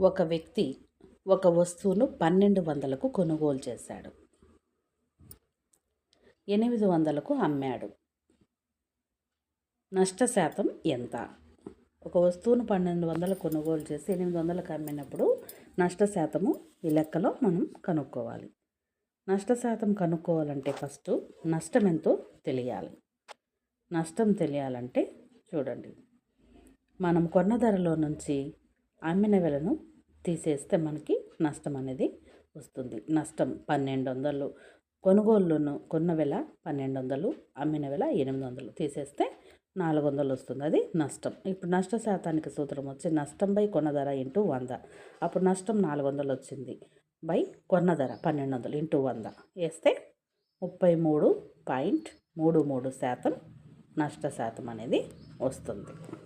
ఒక వ్యక్తి ఒక వస్తువును పన్నెండు వందలకు కొనుగోలు చేశాడు. ఎనిమిది వందలకు అమ్మాడు. నష్ట శాతం ఎంత? ఒక వస్తువును పన్నెండు వందలు కొనుగోలు చేసి ఎనిమిది వందలకు అమ్మినప్పుడు నష్ట శాతము ఈ లెక్కలో మనం కనుక్కోవాలి. నష్ట శాతం కనుక్కోవాలంటే ఫస్ట్ నష్టం ఎంతో తెలియాలి. నష్టం తెలియాలంటే చూడండి. మనం కొన్న ధరలో నుంచి అమ్మిన వెలను తీసేస్తే మనకి నష్టం అనేది వస్తుంది. నష్టం పన్నెండు వందలు కొనుగోలును కొన్న వెల పన్నెండు వందలు అమ్మిన వెల ఎనిమిది వందలు తీసేస్తే నాలుగు వందలు వస్తుంది. అది నష్టం. ఇప్పుడు నష్ట శాతానికి సూత్రం వచ్చి నష్టం బై కొన్న ధర ఇంటూ వంద. అప్పుడు నష్టం నాలుగు వందలు వచ్చింది బై కొన్న ధర పన్నెండు వందలు ఇంటూ వంద. వేస్తే ముప్పై మూడు పాయింట్ మూడు మూడు శాతం నష్ట శాతం అనేది వస్తుంది.